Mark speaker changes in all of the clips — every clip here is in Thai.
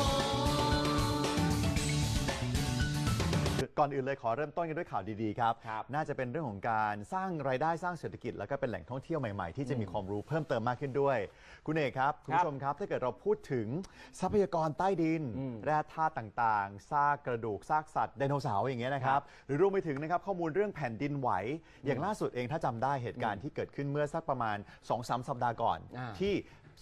Speaker 1: มอง
Speaker 2: ก่อนอื่นเลยขอเริ่มต้นกันด้วยข่าวดีๆครับ
Speaker 3: ครับ
Speaker 2: น่าจะเป็นเรื่องของการสร้างรายได้สร้างเศรษฐกิจ แล้วก็เป็นแหล่งท่องเที่ยวใหม่ๆ ที่จะมีความรู้เพิ่มเติมมากขึ้นด้วย คุณเอกครับคุณผู้ชมครับถ้าเกิดเราพูดถึงทรัพยากรใต้ดินแร่ธาตุต่างๆซากกระดูกซากสัตว์ไดโนเสาร์อย่างเงี้ยนะครับ หรือรวมไปถึงนะครับข้อมูลเรื่องแผ่นดินไหว อย่างล่าสุดเองถ้าจำได้เหตุการณ์ที่เกิดขึ้นเมื่อสักประมาณ 2-3 สัปดาห์ก่อน
Speaker 3: อ่า
Speaker 2: ที่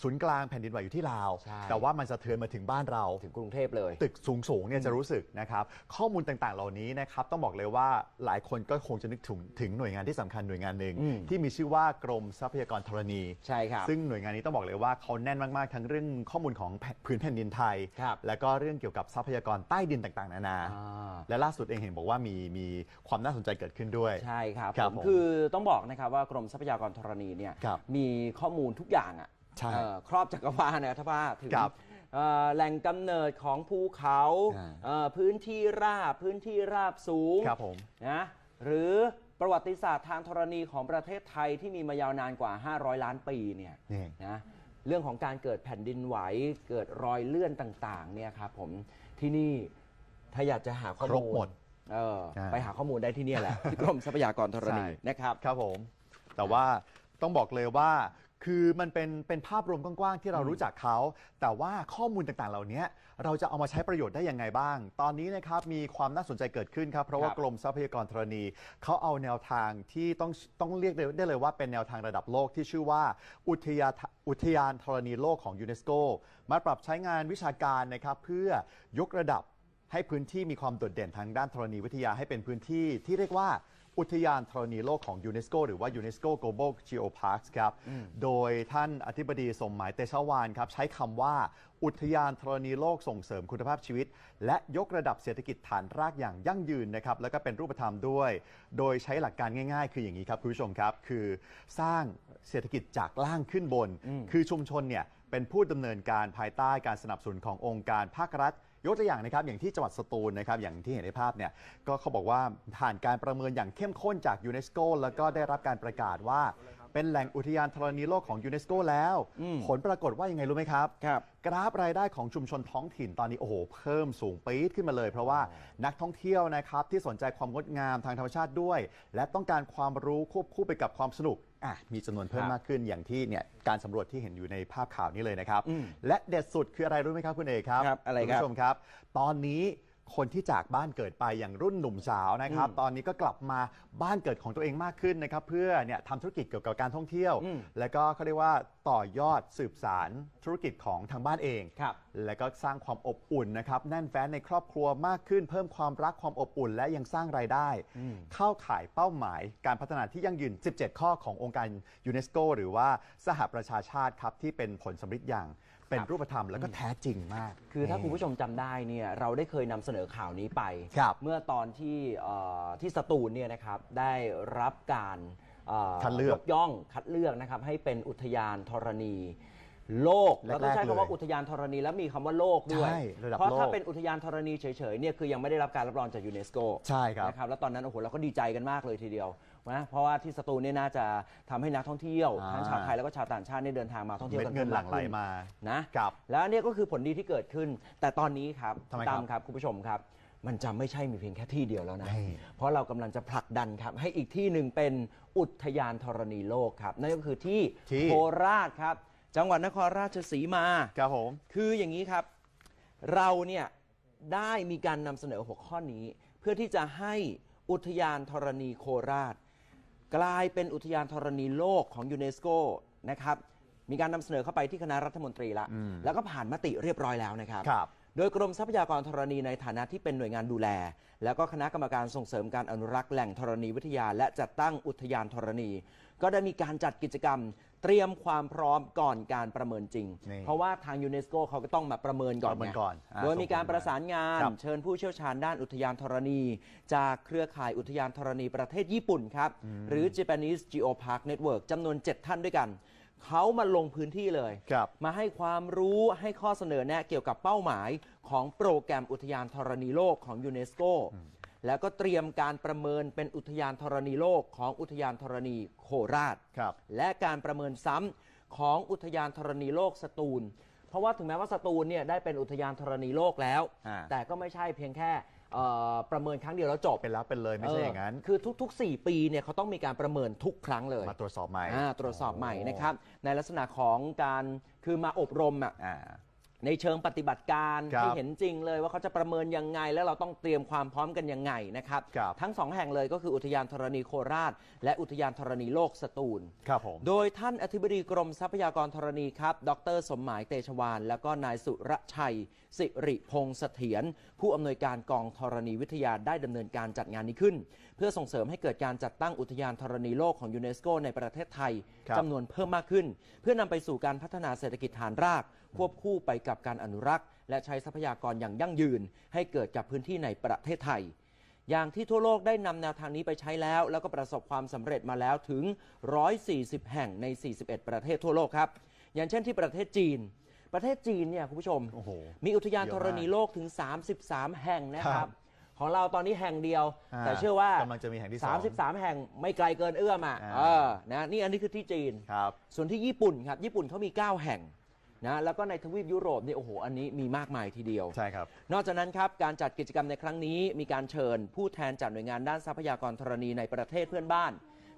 Speaker 2: ศูนย์กลางแผ่นดินไหวอยู่ที่ลาว
Speaker 3: ใช่
Speaker 2: แต่ว่ามันสะเทือนมาถึงบ้านเรา
Speaker 3: ถึงกรุงเทพเลย
Speaker 2: ตึกสูงสูงๆเนี่ยจะรู้สึกนะครับ ข้อมูลต่างๆ เหล่านี้นะครับต้องบอกเลยว่าหลายคนก็คงจะนึกถึงถึงหน่วยงานที่สำคัญหน่วยงานหนึ่ง
Speaker 3: อืม
Speaker 2: ที่มีชื่อว่ากรมทรัพยากรธรณี
Speaker 3: ใช่ครับ
Speaker 2: ซึ่งหน่วยงานนี้ต้องบอกเลยว่าเขาแน่นมาก ๆ ทั้งเรื่องข้อมูลของแผ่นพื้นแผ่นดินไทย
Speaker 3: ครับ
Speaker 2: แล้วก็เรื่องเกี่ยวกับทรัพยากรใต้ดินต่างๆ นานา
Speaker 3: อ่า
Speaker 2: และล่าสุดเองเห็นบอกว่ามีมีความน่าสนใจเกิดขึ้นด้วย
Speaker 3: ใช่ครับ
Speaker 2: ครับ
Speaker 3: ผม
Speaker 2: ผม
Speaker 3: คือต้องบอกนะครับว่ากรมทรัพยากรธรณีเนี่ย
Speaker 2: ครับ
Speaker 3: มีข้อมูลทุกอย่างอะ
Speaker 2: ใช่
Speaker 3: เอ่อครอบจักรวาลนะถ้าว่าถึง
Speaker 2: ครับ
Speaker 3: เอ่อแหล่งกำเนิดของภูเขา
Speaker 2: อ่า
Speaker 3: เอ่อพื้นที่ราบพื้นที่ราบสูง
Speaker 2: ครับผม
Speaker 3: นะหรือประวัติศาสตร์ทางธรณีของประเทศไทยที่มีมายาวนานกว่า 500 ล้านปีเนี่ย
Speaker 2: นี่
Speaker 3: นะเรื่องของการเกิดแผ่นดินไหวเกิดรอยเลื่อนต่างๆเนี่ยครับผมที่นี่ถ้าอยากจะหาข้อ
Speaker 2: คร
Speaker 3: มู
Speaker 2: บ
Speaker 3: ล
Speaker 2: หมด
Speaker 3: เออ
Speaker 2: อ่า
Speaker 3: ไปหาข้อมูลได้ที่เนี่ยแหละที่กรมทรัพยากรธรณี
Speaker 2: ใช่
Speaker 3: นะครับ
Speaker 2: ครับผม แต่ว่าต้องบอกเลยว่า คือมันเป็นเป็นภาพรวมกว้างๆที่เรารู้จักเขา แต่ว่าข้อมูลต่างๆ เหล่านี้เราจะเอามาใช้ประโยชน์ได้ยังไงบ้าง ตอนนี้นะครับมีความน่าสนใจเกิดขึ้นครับ เพราะว่า
Speaker 3: ครับ
Speaker 2: กรมทรัพยากรธรณีเขาเอาแนวทางที่ต้องต้องเรียกได้เลยว่าเป็นแนวทางระดับโลกที่ชื่อว่า อุทยานอุทยานธรณีโลกของยูเนสโกมาปรับใช้งานวิชาการนะครับเพื่อยกระดับ ให้พื้นที่มีความโดดเด่นทางด้านธรณีวิทยาให้เป็นพื้นที่ที่เรียกว่า อุทยานธรณีโลกของยูเนสโกหรือว่า UNESCO Global Geoparks ครับ โดยท่านอธิบดีสมหมายเตชะวานครับ ใช้คำว่าอุทยานธรณีโลกส่งเสริมคุณภาพชีวิต และยกระดับเศรษฐกิจฐานรากอย่างยั่งยืนนะครับ แล้วก็เป็นรูปธรรมด้วย โดยใช้หลักการง่ายๆ คืออย่างนี้ครับคุณผู้ชมครับ คือสร้างเศรษฐกิจจากล่างขึ้นบน คือชุมชนเนี่ยเป็นผู้ดำเนินการภายใต้การสนับสนุนขององค์การภาครัฐ ยกตัวอย่างนะครับอย่างที่จังหวัดสตูลนะครับอย่างที่เห็นในภาพเนี่ยก็เขาบอกว่าผ่านการประเมินอย่างเข้มข้นจากยูเนสโกแล้วก็ได้รับการประกาศว่า เป็นแหล่งอุทยานธรณีโลกของยูเนสโกแล้วผลปรากฏว่ายังไงรู้ไหมครับ
Speaker 3: ครับ
Speaker 2: กราฟรายได้ของชุมชนท้องถิ่นตอนนี้โอ้โหเพิ่มสูงปี๊ดขึ้นมาเลย เพราะว่านักท่องเที่ยวนะครับที่สนใจความงดงามทางธรรมชาติด้วย และต้องการความรู้ควบคู่ไปกับความสนุกอะมีจำนวนเพิ่ม
Speaker 3: ครับ
Speaker 2: มากขึ้นอย่างที่เนี่ยการสำรวจที่เห็นอยู่ในภาพข่าวนี้เลยนะครับ
Speaker 3: อืม
Speaker 2: และเด็ดสุดคืออะไรรู้ไหมครับคุณเอกครับ
Speaker 3: ครับอะไร
Speaker 2: คุณ
Speaker 3: ครับ
Speaker 2: ผู้ชมครับ ตอนนี้ คนที่จากบ้านเกิดไปอย่างรุ่นหนุ่มสาวนะครับ
Speaker 3: อืม
Speaker 2: ตอนนี้ก็กลับมาบ้านเกิดของตัวเองมากขึ้นนะครับ เพื่อเนี่ยทำธุรกิจเกี่ยวกับการท่องเที่ยว
Speaker 3: อืม
Speaker 2: แล้วก็เขาเรียกว่าต่อยอดสืบสารธุรกิจของทางบ้านเอง
Speaker 3: ครับ
Speaker 2: และก็สร้างความอบอุ่นนะครับแน่นแฟ้นในครอบครัวมากขึ้น เพิ่มความรักความอบอุ่น และยังสร้างรายได้ เข้าข่ายเป้าหมายการพัฒนาที่ยั่งยืน 17 ข้อขององค์การยูเนสโกหรือว่าสหประชาชาติครับที่เป็นผลสำฤทธิ์อย่าง เป็น
Speaker 3: ครับ
Speaker 2: รูปธรรมแล้วก็แท้จริงมาก
Speaker 3: คือถ้าคุณผู้ชมจำได้เนี่ยเราได้เคยนำเสนอข่าวนี้ไป
Speaker 2: ครับ
Speaker 3: เมื่อตอนที่เอ่อที่สตูลเนี่ยนะครับได้รับการเอ่อ
Speaker 2: คัดเลือก
Speaker 3: ยกย่องคัดเลือกนะครับให้เป็นอุทยานธรณี โลก
Speaker 2: แรกๆ
Speaker 3: เราต้องใช้คำว่า
Speaker 2: เลย
Speaker 3: อุทยานธรณีแล้วมีคำว่าโลกด้วย
Speaker 2: ใช่ระดับ
Speaker 3: เพราะถ้า
Speaker 2: โลก
Speaker 3: เป็นอุทยานธรณีเฉยๆเนี่ยคือยังไม่ได้รับการรับรองจากยูเนสโก
Speaker 2: ใช่ครับ
Speaker 3: นะครับแล้วตอนนั้นโอ้โหเราก็ดีใจกันมากเลยทีเดียว นะเพราะว่าที่สตูลเนี่ยน่าจะทำให้นักท่องเที่ยว
Speaker 2: อ่า
Speaker 3: ทั้งชาวไทยแล้วก็ชาวต่างชาติเนี่ยเดินทางมาท่องเที่ยว
Speaker 2: เม็
Speaker 3: กั
Speaker 2: ด
Speaker 3: น
Speaker 2: เงินหลั่งไหล
Speaker 3: พิ่ขึ้
Speaker 2: มา
Speaker 3: นะครับ แล้วอันเนี่ยก็คือผลดีที่เกิดขึ้น แต่ตอนนี้ครับ
Speaker 2: ทำไม
Speaker 3: ตา
Speaker 2: ครั
Speaker 3: ม
Speaker 2: บ
Speaker 3: ครับคุณผู้ชมครับ มันจะไม่ใช่มีเพียงแค่ที่เดียวแล้วนะ
Speaker 2: ใช่
Speaker 3: เพราะเรากำลังจะผลักดันครับ ให้อีกที่หนึ่งเป็นอุทยานธรณีโลกครับนั่นก็คือที่
Speaker 2: ที่
Speaker 3: โคราชครับ จังหวัดนครราชสีมา
Speaker 2: ครับผม
Speaker 3: คืออย่างนี้ครับ เราเนี่ยได้มีการนำเสนอหัวข้อนี้ เพื่อที่จะให้อุทยานธรณีโคราช กลายเป็นอุทยานธรณีโลกของยูเนสโกนะครับมีการนำเสนอเข้าไปที่คณะรัฐมนตรีละ
Speaker 2: อืม
Speaker 3: แล้วก็ผ่านมติเรียบร้อยแล้วนะครับ
Speaker 2: ครับ
Speaker 3: โดยกรมทรัพยากรธรณีในฐานะที่เป็นหน่วยงานดูแล แล้วก็คณะกรรมการส่งเสริมการอนุรักษ์แหล่งธรณีวิทยา และจัดตั้งอุทยานธรณี ก็ได้มีการจัดกิจกรรม เตรียมความพร้อมก่อนการประเมินจริง
Speaker 2: นี่
Speaker 3: เพราะว่าทางยูเนสโกเขาก็ต้องมาประเมินก่อน
Speaker 2: ประเมิน
Speaker 3: ไง
Speaker 2: ก่อนอ่า
Speaker 3: โดยมีการประสานงาน
Speaker 2: ครับ
Speaker 3: เชิญผู้เชี่ยวชาญด้านอุทยานธรณี จากเครือข่ายอุทยานธรณีประเทศญี่ปุ่นครับ หรือ Japanese Geopark Network จำนวน 7 ท่านด้วยกัน เขามาลงพื้นที่เลย
Speaker 2: ครับ
Speaker 3: มาให้ความรู้ให้ข้อเสนอแนะเกี่ยวกับเป้าหมายของโปรแกรมอุทยานธรณีโลกของยูเนสโก แล้วก็เตรียมการประเมินเป็นอุทยานธรณีโลกของอุทยานธรณีโคราช
Speaker 2: ครับ
Speaker 3: และการประเมินซ้ำของอุทยานธรณีโลกสตูลพเพราะว่าถึงแม้ว่าสตูลเนี่ยได้เป็นอุทยานธรณีโลกแล้ว
Speaker 2: อ่า
Speaker 3: แต่ก็ไม่ใช่เพียงแค่เอ่อประเมินครั้งเดียวแล้วจบ
Speaker 2: เป็นแล้วเป็นเลยไม่ใช่อย่างนั้น
Speaker 3: เคือทุก ๆ 4 ปีเนี่ยเขาต้องมีการประเมินทุกครั้งเลย
Speaker 2: มาตรวจสอบใหม่
Speaker 3: อ่าตรวจสอบใหม่นะครับในลักษณะของการคือมาอบรมอะ
Speaker 2: อ่า
Speaker 3: ในเชิงปฏิบัติการ
Speaker 2: ครับ
Speaker 3: ให้เห็นจริงเลยว่าเขาจะประเมินยังไง แล้วเราต้องเตรียมความพร้อมกันยังไงนะครับ
Speaker 2: ครับ
Speaker 3: ทั้งสองแห่งเลยก็คืออุทยานธรณีโคราช และอุทยานธรณีโลกสตูล
Speaker 2: ครับผม
Speaker 3: โดยท่านอธิบดีกรมทรัพยากรธรณีครับ ดร สมหมายเตชวาน แล้วก็นายสุรชัย สิริพงษ์เสถียรผู้อำนวยการกองธรณีวิทยาได้ดำเนินการจัดงานนี้ขึ้น เพื่อส่งเสริมให้เกิดการจัดตั้งอุทยานธรณีโลกของยูเนสโกในประเทศไทย
Speaker 2: ครับ
Speaker 3: จำนวนเพิ่มมากขึ้น เพื่อนำไปสู่การพัฒนาเศรษฐกิจฐานราก ควบคู่ไปกับการอนุรักษ์ และใช้ทรัพยากรอย่างยั่งยืน ให้เกิดกับพื้นที่ในประเทศไทย อย่างที่ทั่วโลกได้นำแนวทางนี้ไปใช้แล้ว แล้วก็ประสบความสำเร็จมาแล้วถึง 140 แห่งใน 41 ประเทศทั่วโลกครับ อย่างเช่นที่ประเทศจีน ประเทศจีนเนี่ยคุณผู้ชม
Speaker 2: โอ้โห
Speaker 3: มีอุทยาน
Speaker 2: เยอะ
Speaker 3: ธ
Speaker 2: มาก
Speaker 3: รณีโลกถึง 33 แห่งนะค
Speaker 2: ครั
Speaker 3: รับ
Speaker 2: บ
Speaker 3: ของเราตอนนี้แห่งเดียว
Speaker 2: อ่า
Speaker 3: แต่เชื่อว่ากำ
Speaker 2: ลังจะมีแห่งที่สอง
Speaker 3: 33 แห่งไม่ไกลเกินเอื้อมอะ
Speaker 2: อ่า
Speaker 3: เออนะนี่อันนี้คือที่จีน
Speaker 2: ครับ
Speaker 3: ส่วนที่ญี่ปุ่นครับ ญี่ปุ่นเขามี 9 แห่ง นะแล้วก็ในทวีปยุโรปนี่โอ้โหอันนี้มีมากมายทีเดียว
Speaker 2: ใช่ครับ
Speaker 3: นอกจากนั้นครับการจัดกิจกรรมในครั้งนี้ มีการเชิญผู้แทนจากหน่วยงานด้านทรัพยากรธรณีในประเทศเพื่อนบ้าน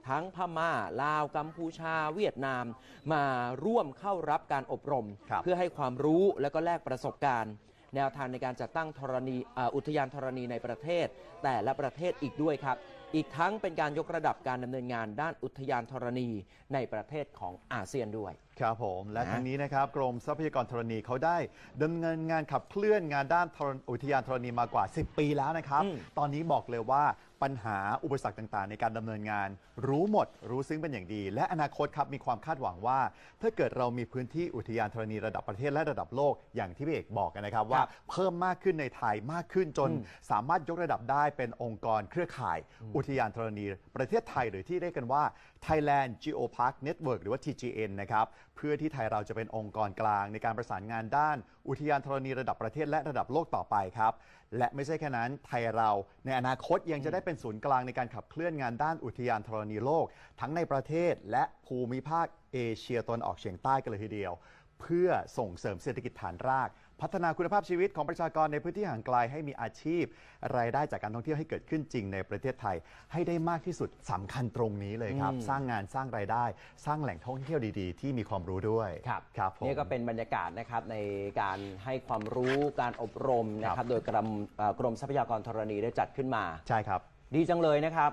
Speaker 3: ทั้งพม่า ลาว กัมพูชา เวียดนาม มาร่วมเข้ารับการอบรม
Speaker 2: ครับ
Speaker 3: เพื่อให้ความรู้และก็แลกประสบการณ์ แนวทางในการจัดตั้งธรณีอ่าอุทยานธรณีในประเทศ แต่ละประเทศอีกด้วยครับอีกทั้งเป็นการยกระดับการดำเนินงานด้านอุทยานธรณีในประเทศของอาเซียนด้วย
Speaker 2: ครับผม และ
Speaker 3: นะ
Speaker 2: ทั้งนี้นะครับกรมทรัพยากรธรณีเขาได้ดำเนินงานขับเคลื่อนงานด้านธรอุทยานธรณีมากว่า 10 ปีแล้วนะครับ
Speaker 3: อืม
Speaker 2: ตอนนี้บอกเลยว่าปัญหาอุปสรรคต่างๆ ในการดำเนินงาน รู้หมด รู้ซึ้งเป็นอย่างดี และอนาคตครับมีความคาดหวังว่า ถ้าเกิดเรามีพื้นที่อุทยานธรณีระดับประเทศและระดับโลกอย่างที่พี่เอกบอกกันนะครับ ว่าเพิ่มมากขึ้นในไทยมากขึ้นจน
Speaker 3: อืม
Speaker 2: สามารถยกระดับได้เป็นองค์กรเครือข่ายอุทยานธรณีประเทศไทยหรือที่เรียกกันว่า Thailand Geopark Network หรือว่า TGN นะครับเพื่อที่ไทยเราจะเป็นองค์กรกลางในการประสานงานด้าน อุทยานธรณีระดับประเทศและระดับโลกต่อไปครับและไม่ใช่แค่นั้นไทยเราในอนาคตยังจะได้เป็นศูนย์กลางในการขับเคลื่อนงานด้านอุทยานธรณีโลก ทั้งในประเทศและภูมิภาคเอเชียตะวันออกเฉียงใต้กันเลยทีเดียว เพื่อส่งเสริมเศรษฐกิจฐานราก พัฒนาคุณภาพชีวิตของประชากรในพื้นที่ห่างไกลให้มีอาชีพ รายได้จากการท่องเที่ยวให้เกิดขึ้นจริงในประเทศไทย ให้ได้มากที่สุดสำคัญตรงนี้เลยครับ
Speaker 3: อืม
Speaker 2: สร้างงานสร้างรายได้ สร้างแหล่งท่องเที่ยวดีๆ ที่มีความรู้ด้วย
Speaker 3: ครับ
Speaker 2: ครับผม
Speaker 3: นี่ก็เป็นบรรยากาศนะครับในการให้ความรู้การอบรมนะค
Speaker 2: ครั
Speaker 3: รับ บ โดยกรมเอ่อกรมทรัพยากรธรณีได้จัดขึ้นมา
Speaker 2: ใช่ครับ
Speaker 3: ดีจังเลยนะครับ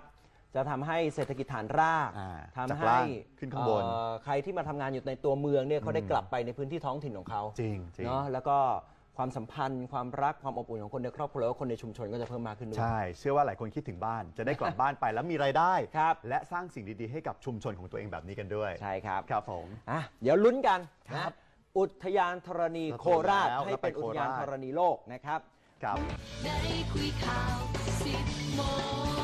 Speaker 3: จะทำให้เศรษฐกิจฐานราก
Speaker 2: อ่า
Speaker 3: ทำ
Speaker 2: จาก
Speaker 3: ให้
Speaker 2: ล่างขึ้นข้างบน
Speaker 3: เอ่อใครที่มาทำงานอยู่ในตัวเมืองเนี่ยเขาได้กลับไปในพื้นที่ท้องถิ่นของเขา
Speaker 2: จริงจริง
Speaker 3: เนาะแล้วก็ความสัมพันธ์ ความรักความอบอุ่นของคนในครอบครัวแล้วก็คนในชุมชนก็จะเพิ่มมากขึ้นด้วย
Speaker 2: ใช่ เชื่อว่าหลายคนคิดถึงบ้าน จะได้กลับบ้านไปแล้วมีรายได้
Speaker 3: ครับ
Speaker 2: และสร้างสิ่งดี ๆ ให้กับชุมชนของตัวเองแบบนี้กันด้วย
Speaker 3: ใช่ครับ
Speaker 2: ครับผม
Speaker 3: อะเดี๋ยวลุ้นกัน
Speaker 2: ครั
Speaker 3: นะ
Speaker 2: บ
Speaker 3: อุทยานธรณีโคราช
Speaker 2: แล้ว
Speaker 3: ให้เป็น
Speaker 2: แล้วไป
Speaker 3: อุทยาน
Speaker 2: โคราช
Speaker 3: ธรณีโลกนะครับ
Speaker 2: ครับ
Speaker 1: ได้คุยข่าวสิบโมง